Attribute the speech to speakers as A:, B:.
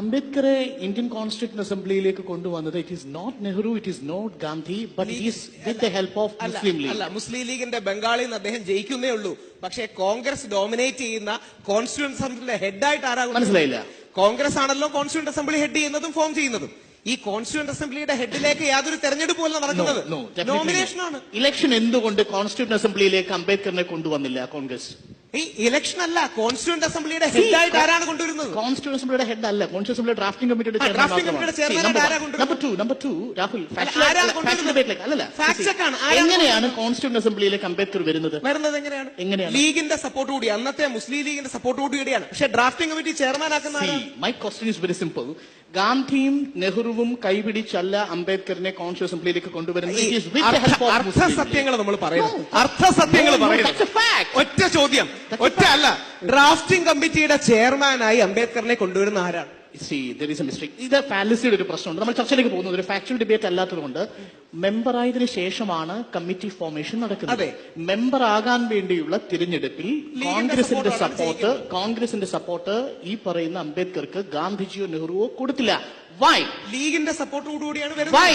A: അംബേദ്കറെ Indian constitution അസംബ്ലിയിലേക്ക് കൊണ്ടുവന്നത് it is not Nehru it is not Gandhi but with the help of Muslim League
B: അല്ല മുസ്ലിം ലീഗിന്റെ ബംഗാളിൽ നിന്ന് അദ്ദേഹം ജയിക്കുന്നേ ഉള്ളൂ. പക്ഷേ കോൺഗ്രസ് ഡോമിനേറ്റ് ചെയ്യുന്ന കോൺസ്റ്റിറ്റ്യൂന്റ് അസംബ്ലിയുടെ ഹെഡായിട്ട് ആരാകും
A: മനസ്സിലായില്ല.
B: കോൺഗ്രസ് ആണല്ലോ കോൺസ്റ്റിറ്റ്യൂന്റ് അസംബ്ലി ഹെഡ് ചെയ്യുന്നതും ഫോം ചെയ്യുന്നതും. ഈ കോൺസ്റ്റിറ്റ്യൂന്റ് അസംബ്ലിയുടെ ഹെഡിലേക്ക് യാതൊരു തെരഞ്ഞെടുപ്പുമല്ല നടക്കുന്നത്.
A: ഇലക്ഷൻ എന്തുകൊണ്ട് കോൺസ്റ്റിറ്റ്യൂന്റ് അസംബ്ലിയിലേക്ക് അംബേദ്കറിനെ കൊണ്ടുവന്നില്ല കോൺഗ്രസ്
B: ഈ ഇലക്ഷൻ അല്ല കോൺസ്റ്റിറ്റ്യൂന്റ് അസംബ്ലിയുടെ ഹെഡായിട്ട് ആരാണ് കൊണ്ടുവരുന്നത്?
A: കോൺസ്റ്റിറ്റ്യൂന്റ് അസംബ്ലിയുടെ ഹെഡ് അല്ല കോൺസ്റ്റിറ്റ്യൂന്റ് അസംബ്ലി ഡ്രാഫ്റ്റിംഗ് കമ്മിറ്റിയുടെ
B: ഡ്രാഫ്റ്റിംഗ് കമ്മിറ്റിയുടെ ചെയർമാൻ ആരാ കൊണ്ടുവരുന്നത്?
A: Number 2 number 2 Rahul. എങ്ങനെയാണ് കോൺസ്റ്റിറ്റ്യൂന്റ് അസംബ്ലിയിലേക്ക് അംബേദ്കർ വരുന്നത്?
B: വരുന്നത് എങ്ങനെയാണ്?
A: എങ്ങനെയാണ്?
B: ലീഗിന്റെ സപ്പോർട്ട് കൂടി അന്നത്തെ മുസ്ലിം ലീഗിന്റെ സപ്പോർട്ട് കൂടി കൂടിയാണ് പക്ഷേ ഡ്രാഫ്റ്റിംഗ് കമ്മിറ്റി ചെയർമാൻ ആക്കുന്ന
A: my question is very simple ഗാന്ധിയും നെഹ്റുവും കൈപിടിച്ചല്ല അംബേദ്കറിനെ കോൺഗ്രസ് അസംബ്ലിയിലേക്ക് കൊണ്ടുവരുന്നത്.
B: അർത്ഥസത്യങ്ങൾ നമ്മൾ പറയുന്നു അർത്ഥസത്യങ്ങൾ പറയുന്നു. ഒറ്റ ചോദ്യം. ഒറ്റ അല്ല ഡ്രാഫ്റ്റിംഗ് കമ്മിറ്റിയുടെ ചെയർമാനായി അംബേദ്കറിനെ കൊണ്ടുവരുന്ന ആരാണ്?
A: See there is a mistake ഇത് ഫാലസിയുടെ ഒരു പ്രശ്നമുണ്ട്. നമ്മൾ ചർച്ചയിലേക്ക് പോകുന്നത് ഒരു ഫാക്ച്വൽ ഡിബേറ്റ് അല്ലാത്തതുകൊണ്ട് മെമ്പർ ആയതിനു ശേഷമാണ് കമ്മിറ്റി ഫോർമേഷൻ നടക്കുന്നത്.
B: അതെ.
A: മെമ്പർ ആകാൻ വേണ്ടിയുള്ള തിരഞ്ഞെടുപ്പിൽ കോൺഗ്രസിന്റെ സപ്പോർട്ട് കോൺഗ്രസിന്റെ സപ്പോർട്ട് ഈ പറയുന്ന അംബേദ്കർക്ക് ഗാന്ധിജിയോ നെഹ്റുവോ കൊടുത്തില്ല. വൈ
B: ലീഗിന്റെ സപ്പോർട്ടോടുകൂടിയാണ്
A: വൈ